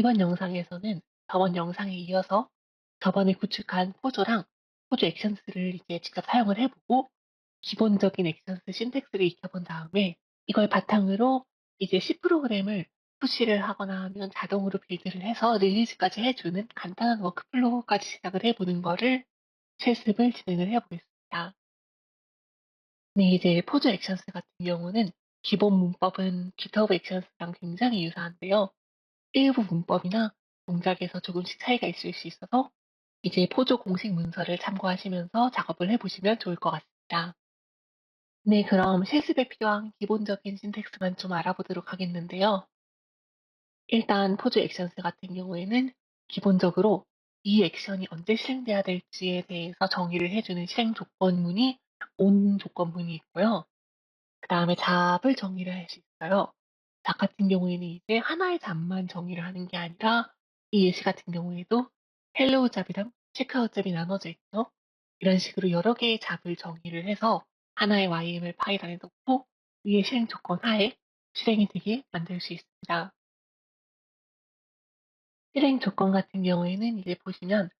이번 영상에서는 저번 영상에 이어서 저번에 구축한 포조랑 포조 액션스를 이제 직접 사용을 해보고 기본적인 액션스 신텍스를 익혀본 다음에 이걸 바탕으로 이제 C 프로그램을 푸시를 하거나 하면 자동으로 빌드를 해서 릴리즈까지 해주는 간단한 워크플로우까지 시작을 해보는 거를 실습을 진행을 해보겠습니다. 네, 이제 포즈 액션스 같은 경우는 기본 문법은 GitHub 액션스랑 굉장히 유사한데요. 일부 문법이나 동작에서 조금씩 차이가 있을 수 있어서 이제 포조 공식 문서를 참고하시면서 작업을 해보시면 좋을 것 같습니다. 네, 그럼 실습에 필요한 기본적인 신텍스만 좀 알아보도록 하겠는데요. 일단 포즈 액션스 같은 경우에는 기본적으로 이 액션이 언제 실행돼야 될지에 대해서 정의를 해주는 실행 조건문이 온 조건문이 있고요. 그 다음에 잡을 정의를 할 수 있어요. 잡 같은 경우에는 이제 하나의 잡만 정의를 하는 게 아니라 이 예시 같은 경우에도 헬로우 잡이랑 체크아웃 잡이 나눠져 있죠. 이런 식으로 여러 개의 잡을 정의를 해서 하나의 YML 파일 안에 넣고 위에 실행 조건 하에 실행이 되게 만들 수 있습니다. 실행 조건 같은 경우에는 이제 보시면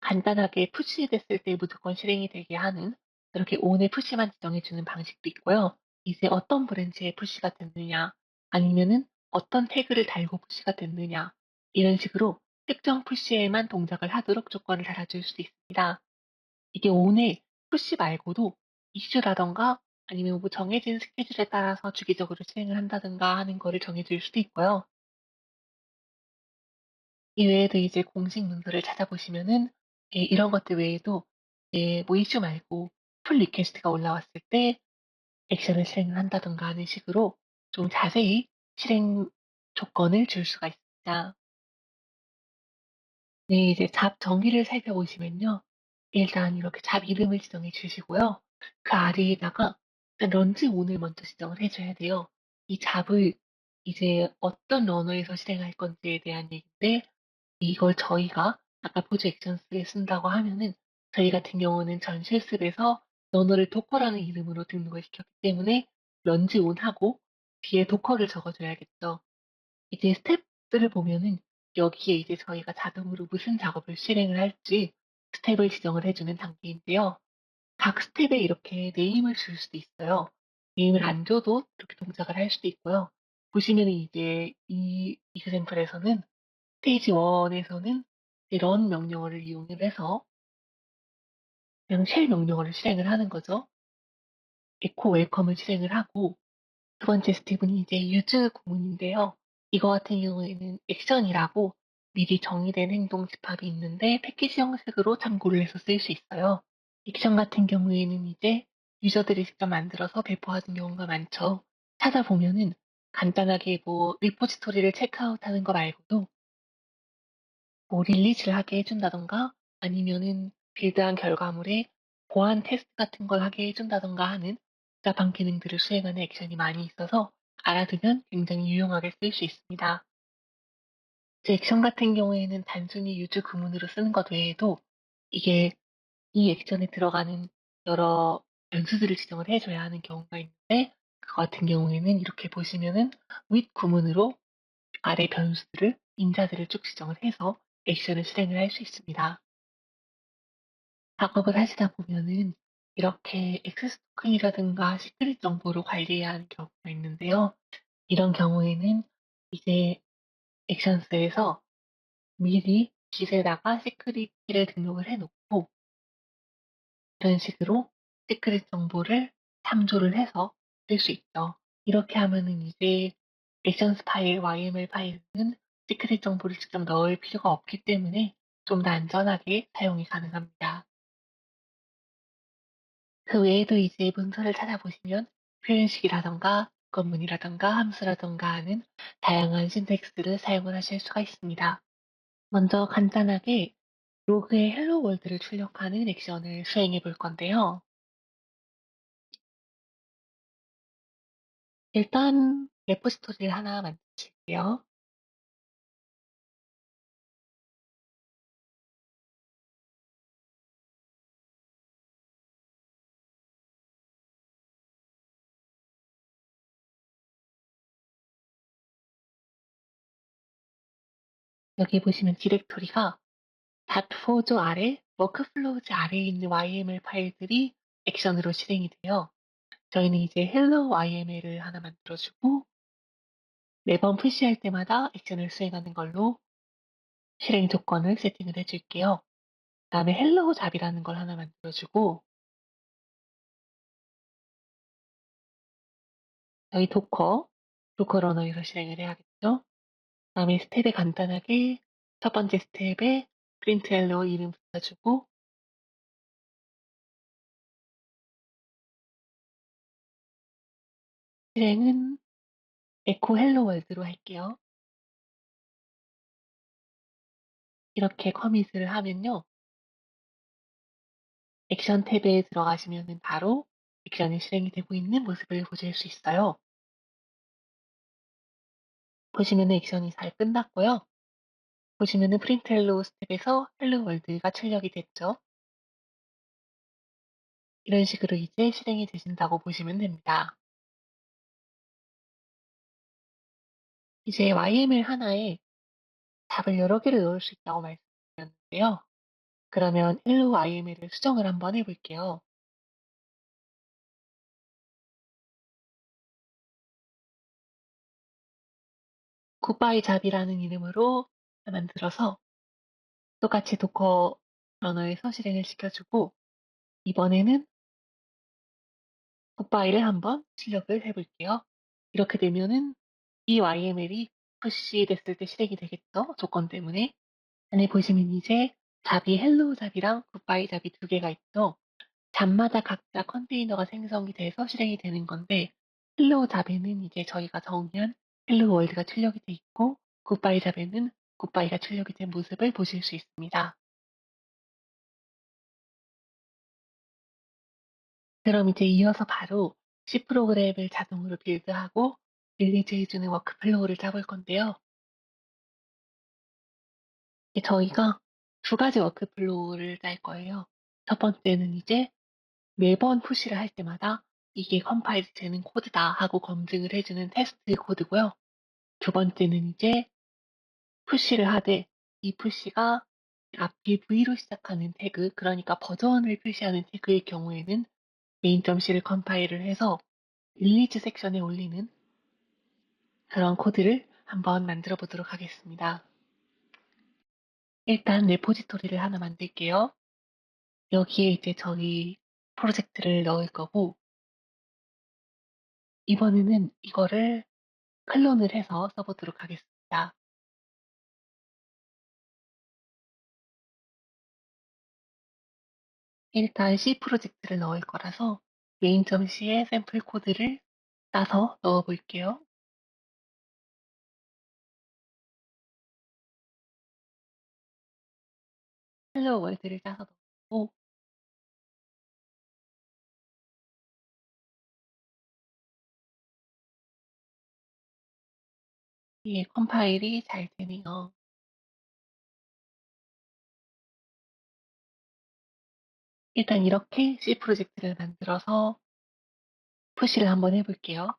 간단하게 푸시 됐을 때 무조건 실행이 되게 하는 이렇게 온의 푸시만 지정해주는 방식도 있고요. 이제 어떤 브랜치에 푸시가 됐느냐 아니면은 어떤 태그를 달고 푸시가 됐느냐 이런 식으로 특정 푸시에만 동작을 하도록 조건을 달아줄 수도 있습니다. 이게 온의 푸시 말고도 이슈라던가 아니면 뭐 정해진 스케줄에 따라서 주기적으로 실행을 한다든가 하는 거를 정해줄 수도 있고요. 이외에도 이제 공식 문서를 찾아보시면은 예, 이런 것들 외에도 예, 뭐 이슈 말고 풀 리퀘스트가 올라왔을 때 액션을 실행을 한다든가 하는 식으로 좀 자세히 실행 조건을 줄 수가 있습니다. 네, 이제 잡 정의를 살펴보시면요. 일단 이렇게 잡 이름을 지정해 주시고요. 그 아래에다가 런지 온을 먼저 지정을 해줘야 돼요. 이 잡을 이제 어떤 러너에서 실행할 건지에 대한 얘기인데 이걸 저희가 아까 포즈 액션스에 쓴다고 하면은 저희 같은 경우는 전 실습에서 러너를 도커라는 이름으로 등록을 시켰기 때문에 런지 온하고 뒤에 도커를 적어줘야겠죠. 이제 스텝들을 보면은 여기에 이제 저희가 자동으로 무슨 작업을 실행을 할지 스텝을 지정을 해주는 단계인데요. 각 스텝에 이렇게 네임을 줄 수도 있어요. 네임을 안 줘도 이렇게 동작을 할 수도 있고요. 보시면 이제 이 이그샘플에서는 스테이지 1에서는 런 명령어를 이용을 해서 그냥 쉘 명령어를 실행을 하는 거죠. 에코 웰컴을 실행을 하고 두 번째 스텝은 이제 유즈 구문인데요. 이거 같은 경우에는 액션이라고 미리 정의된 행동 집합이 있는데 패키지 형식으로 참고를 해서 쓸 수 있어요. 액션 같은 경우에는 이제 유저들이 직접 만들어서 배포하는 경우가 많죠. 찾아보면은 간단하게 뭐 리포지토리를 체크아웃하는 거 말고도 뭐 릴리즈를 하게 해준다던가 아니면은 빌드한 결과물에 보안 테스트 같은 걸 하게 해준다던가 하는 복잡한 기능들을 수행하는 액션이 많이 있어서 알아두면 굉장히 유용하게 쓸 수 있습니다. 이제 액션 같은 경우에는 단순히 유즈 구문으로 쓰는 것 외에도 이게 이 액션에 들어가는 여러 변수들을 지정을 해줘야 하는 경우가 있는데 그 같은 경우에는 이렇게 보시면은 윗 구문으로 아래 변수들을 인자들을 쭉 지정을 해서 액션을 실행을 할 수 있습니다. 작업을 하시다 보면은 이렇게 액세스 토큰이라든가 시크릿 정보를 관리해야 하는 경우가 있는데요. 이런 경우에는 이제 액션스에서 미리 깃에다가 시크릿 키를 등록을 해놓고 이런 식으로 시크릿 정보를 참조를 해서 쓸 수 있죠. 이렇게 하면은 이제 액션스 파일, YML 파일은 시크릿 정보를 직접 넣을 필요가 없기 때문에 좀 더 안전하게 사용이 가능합니다. 그 외에도 이제 문서를 찾아보시면 표현식이라던가 건문이라던가 함수라던가 하는 다양한 신텍스를 사용을 하실 수가 있습니다. 먼저 간단하게 로그의 헬로 월드를 출력하는 액션을 수행해 볼 건데요. 일단 레포지토리를 하나 만드실게요. 여기 보시면 디렉토리가 닷포조 아래, 워크플로우즈 아래에 있는 YML 파일들이 액션으로 실행이 돼요. 저희는 이제 hello YML을 하나 만들어주고 매번 푸시할 때마다 액션을 수행하는 걸로 실행 조건을 세팅을 해줄게요. 다음에 hello 잡이라는 걸 하나 만들어주고 저희 도커, 도커 러너에서 실행을 해야겠죠. 다음에 스텝에 간단하게 첫 번째 스텝에 프린트 헬로 이름 붙여주고 실행은 에코 헬로 월드로 할게요. 이렇게 커밋을 하면요. 액션 탭에 들어가시면 바로 액션이 실행이 되고 있는 모습을 보실 수 있어요. 보시면 액션이 잘 끝났고요. 보시면은 프린트 헬로 스텝에서 헬로 월드가 출력이 됐죠. 이런 식으로 이제 실행이 되신다고 보시면 됩니다. 이제 YML 하나에 답을 여러 개를 넣을 수 있다고 말씀드렸는데요. 그러면 헬로 YML을 수정을 한번 해볼게요. 굿바이 잡이라는 이름으로 만들어서 똑같이 도커 러너에서 실행을 시켜주고 이번에는 굿바이를 한번 출력을 해볼게요. 이렇게 되면은 이 YML이 푸시 됐을 때 실행이 되겠죠? 조건 때문에. 안에 보시면 이제 잡이 헬로우 잡이랑 굿바이 잡이 두 개가 있죠. 잡마다 각자 컨테이너가 생성이 돼서 실행이 되는 건데 헬로우 잡에는 이제 저희가 정의한 헬로우 월드가 출력이 돼 있고 굿바이 잡에는 굿바이가 출력이 된 모습을 보실 수 있습니다. 그럼 이제 이어서 바로 C 프로그램을 자동으로 빌드하고 릴리즈 해주는 워크플로우를 짜볼 건데요. 저희가 두 가지 워크플로우를 짤 거예요. 첫 번째는 이제 매번 푸시를 할 때마다 이게 컴파일 되는 코드다 하고 검증을 해주는 테스트 코드고요. 두 번째는 이제 푸시를 하되 이 푸시가 앞에 V로 시작하는 태그, 그러니까 버전을 표시하는 태그의 경우에는 main.c를 컴파일을 해서 릴리즈 섹션에 올리는 그런 코드를 한번 만들어 보도록 하겠습니다. 일단 레포지토리를 하나 만들게요. 여기에 이제 저희 프로젝트를 넣을 거고 이번에는 이거를 클론을 해서 써보도록 하겠습니다. 일단 C 프로젝트를 넣을 거라서 main.c의 샘플 코드를 따서 넣어 볼게요. 헬로 월드를 따서 넣고 예, 컴파일이 잘 되네요. 일단 이렇게 C 프로젝트를 만들어서 푸시를 한번 해볼게요.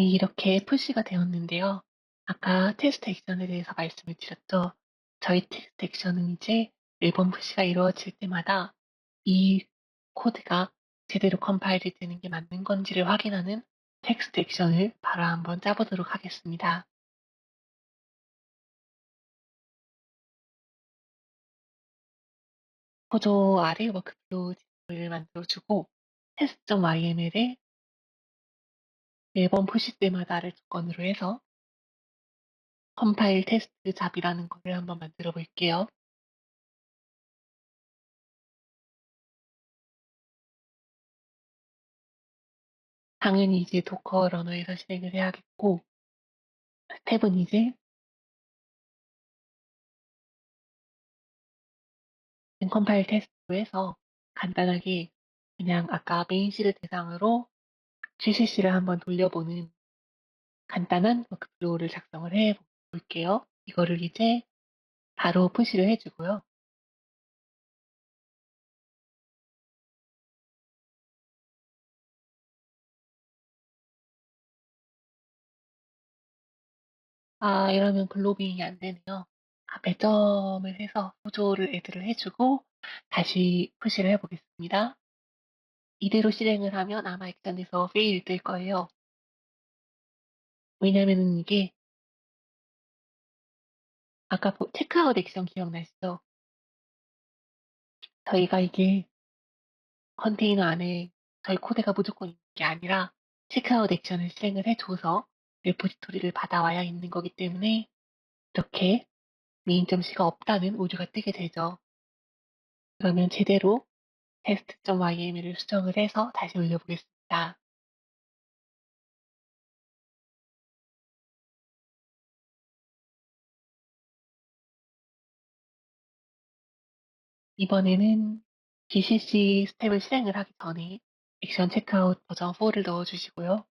네, 이렇게 푸시가 되었는데요. 아까 테스트 액션에 대해서 말씀을 드렸죠. 저희 테스트 액션은 이제 매번 푸시가 이루어질 때마다 이 코드가 제대로 컴파일이 되는 게 맞는 건지를 확인하는 텍스트 액션을 바로 한번 짜보도록 하겠습니다. 보조 아래 워크플로우를 만들어주고 test.yml에 매번 푸시 때마다를 조건으로 해서 컴파일 테스트 잡이라는 것을 한번 만들어 볼게요. 당연히 이제 도커 러너에서 실행을 해야겠고 스텝은 이제 컴파일 테스트로 해서 간단하게 그냥 아까 메인실을 대상으로 GCC를 한번 돌려보는 간단한 워크플로우를 작성을 해 볼게요. 이거를 이제 바로 푸시를 해주고요. 아, 이러면 글로빙이 안 되네요. 아, 배점을 해서 보조를 애드를 해주고 다시 푸시를 해보겠습니다. 이대로 실행을 하면 아마 액션에서 페일이 뜰 거예요. 왜냐면은 이게 아까 체크아웃 액션 기억나시죠? 저희가 이게 컨테이너 안에 저희 코드가 무조건 있는 게 아니라 체크아웃 액션을 실행을 해줘서 레포지토리를 받아와야 있는 거기 때문에 이렇게 메인.c가 없다는 오류가 뜨게 되죠. 그러면 제대로 test.yml을 수정을 해서 다시 올려보겠습니다. 이번에는 GCC 스텝을 실행을 하기 전에 액션 체크아웃 버전 4를 넣어주시고요.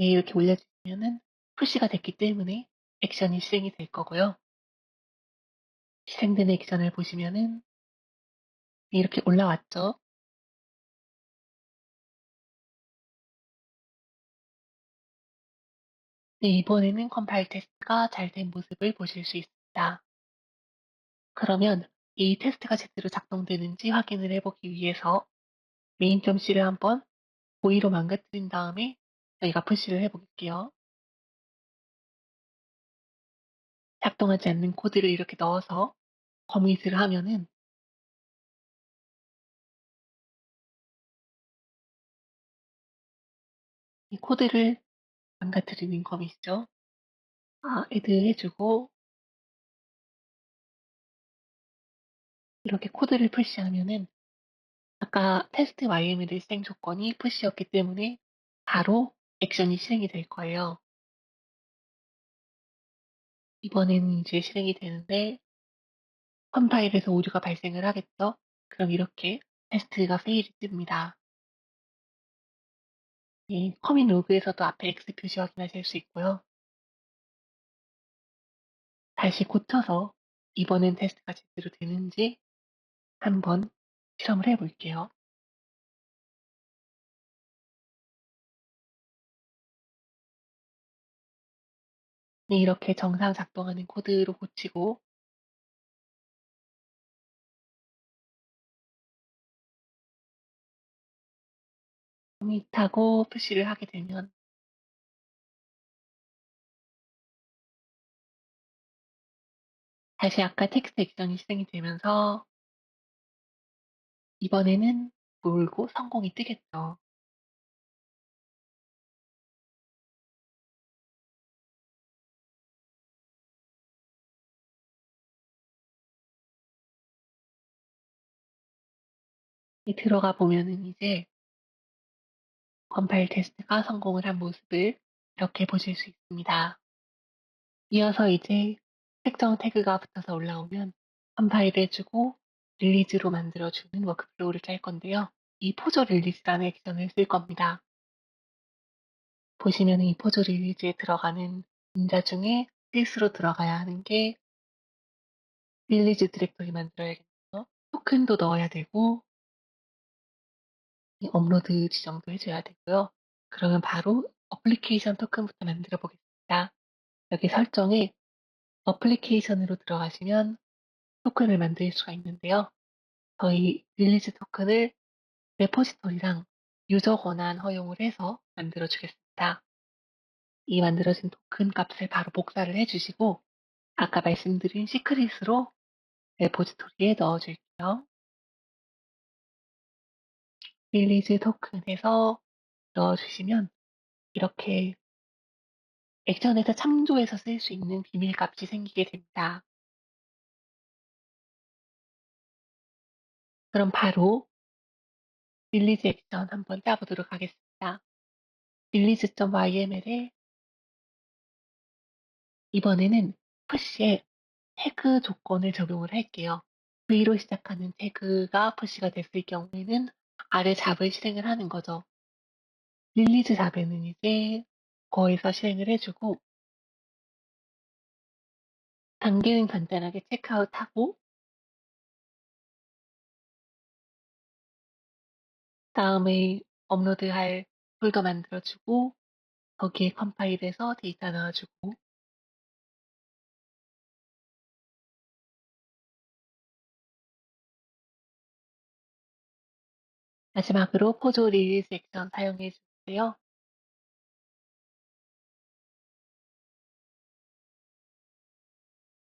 네, 이렇게 올려주시면은 푸시가 됐기 때문에 액션이 실행이 될 거고요. 실행된 액션을 보시면은 네, 이렇게 올라왔죠. 네, 이번에는 컴파일 테스트가 잘 된 모습을 보실 수 있습니다. 그러면 이 테스트가 제대로 작동되는지 확인을 해보기 위해서 메인.c를 한번 보이로 망가뜨린 다음에 저희가 푸시를 해볼게요. 작동하지 않는 코드를 이렇게 넣어서 커밋을 하면은 이 코드를 망가뜨리는 커밋이죠. 아, 애드 해주고 이렇게 코드를 푸시하면은 아까 테스트 YML 실행 조건이 푸시였기 때문에 바로 액션이 실행이 될 거예요. 이번에는 이제 실행이 되는데 컴파일에서 오류가 발생을 하겠죠. 그럼 이렇게 테스트가 페일이 뜹니다. 이 커밋 로그에서도 앞에 X 표시 확인하실 수 있고요. 다시 고쳐서 이번엔 테스트가 제대로 되는지 한번 실험을 해볼게요. 네, 이렇게 정상 작동하는 코드로 고치고 커밋하고 푸시를 하게 되면 다시 아까 텍스트 액션이 실행이 되면서 이번에는 몰고 성공이 뜨겠죠. 들어가 보면은 이제 컴파일 테스트가 성공을 한 모습을 이렇게 보실 수 있습니다. 이어서 이제 특정 태그가 붙어서 올라오면 컴파일 해주고 릴리즈로 만들어주는 워크플로우를 짤 건데요. 이 포조 릴리즈라는 액션을 쓸 겁니다. 보시면 이 포조 릴리즈에 들어가는 문자 중에 필수로 들어가야 하는 게 릴리즈 디렉토리 만들어야겠죠. 토큰도 넣어야 되고 업로드 지정도 해줘야 되고요. 그러면 바로 어플리케이션 토큰부터 만들어 보겠습니다. 여기 설정에 어플리케이션으로 들어가시면 토큰을 만들 수가 있는데요. 저희 릴리즈 토큰을 레포지토리랑 유저 권한 허용을 해서 만들어 주겠습니다. 이 만들어진 토큰 값을 바로 복사를 해주시고 아까 말씀드린 시크릿으로 레포지토리에 넣어줄게요. 릴리즈 토큰에서 넣어주시면 이렇게 액션에서 참조해서 쓸 수 있는 비밀 값이 생기게 됩니다. 그럼 바로 릴리즈 액션 한번 짜보도록 하겠습니다. release.yml에 이번에는 푸시에 태그 조건을 적용을 할게요. V로 시작하는 태그가 푸시가 됐을 경우에는 아래 잡을 실행을 하는 거죠. 릴리즈 잡에는 이제 거에서 실행을 해주고 단계는 간단하게 체크아웃하고 다음에 업로드할 폴더 만들어주고 거기에 컴파일해서 데이터 넣어주고 마지막으로 포조 릴리즈 액션 사용해 주세요.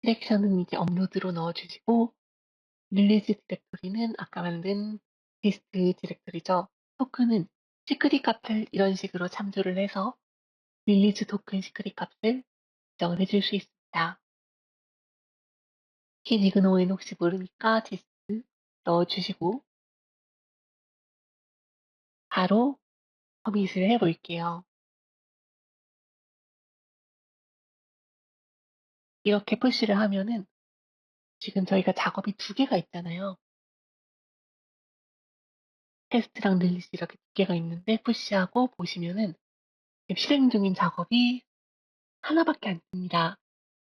디렉션은 이제 업로드로 넣어주시고 릴리즈 디렉토리는 아까 만든 디스트 디렉토리죠. 토큰은 시크릿 값을 이런 식으로 참조를 해서 릴리즈 토큰 시크릿 값을 지정을 해줄 수 있습니다. 키 디그노인 혹시 모르니까 디스트 넣어주시고 바로 커밋을 해볼게요. 이렇게 푸시를 하면은 지금 저희가 작업이 두 개가 있잖아요. 테스트랑 릴리즈 이렇게 두 개가 있는데 푸시하고 보시면은 실행 중인 작업이 하나밖에 안 뜹니다.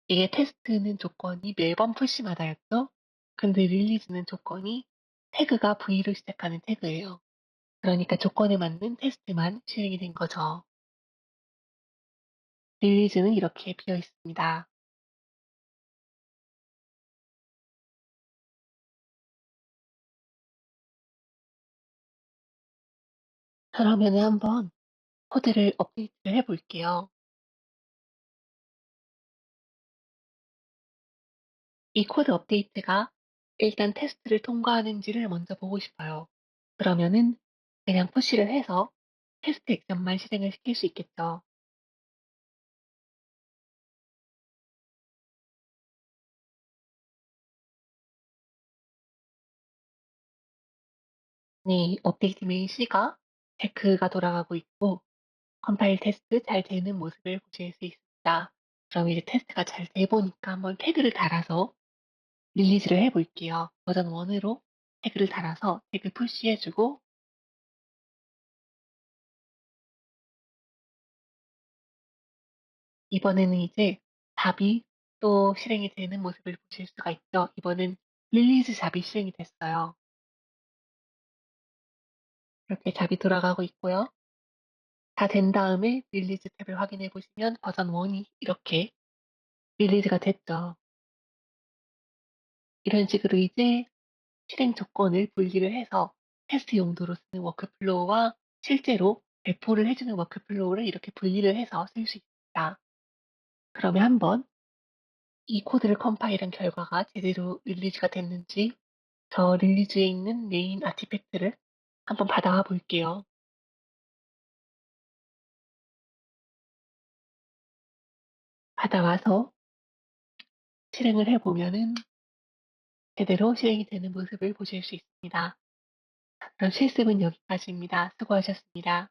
이게 테스트는 조건이 매번 푸시마다였죠. 근데 릴리즈는 조건이 태그가 V로 시작하는 태그예요. 그러니까 조건에 맞는 테스트만 실행이 된 거죠. 릴리즈는 이렇게 비어 있습니다. 그러면 한번 코드를 업데이트를 해볼게요. 이 코드 업데이트가 일단 테스트를 통과하는지를 먼저 보고 싶어요. 그러면은 그냥 푸시를 해서 테스트 액션만 실행을 시킬 수 있겠죠. 네, 업데이트 메인 C가 체크가 돌아가고 있고 컴파일 테스트 잘 되는 모습을 보실 수 있습니다. 그럼 이제 테스트가 잘 돼 보니까 한번 태그를 달아서 릴리즈를 해볼게요. 버전 1으로 태그를 달아서 태그 푸시해주고 이번에는 이제 잡이 또 실행이 되는 모습을 보실 수가 있죠. 이번엔 릴리즈 잡이 실행이 됐어요. 이렇게 잡이 돌아가고 있고요. 다 된 다음에 릴리즈 탭을 확인해 보시면 버전 1이 이렇게 릴리즈가 됐죠. 이런 식으로 이제 실행 조건을 분리를 해서 테스트 용도로 쓰는 워크플로우와 실제로 배포를 해주는 워크플로우를 이렇게 분리를 해서 쓸 수 있습니다. 그러면 한번 이 코드를 컴파일한 결과가 제대로 릴리즈가 됐는지 저 릴리즈에 있는 메인 아티팩트를 한번 받아와 볼게요. 받아와서 실행을 해보면은 제대로 실행이 되는 모습을 보실 수 있습니다. 그럼 실습은 여기까지입니다. 수고하셨습니다.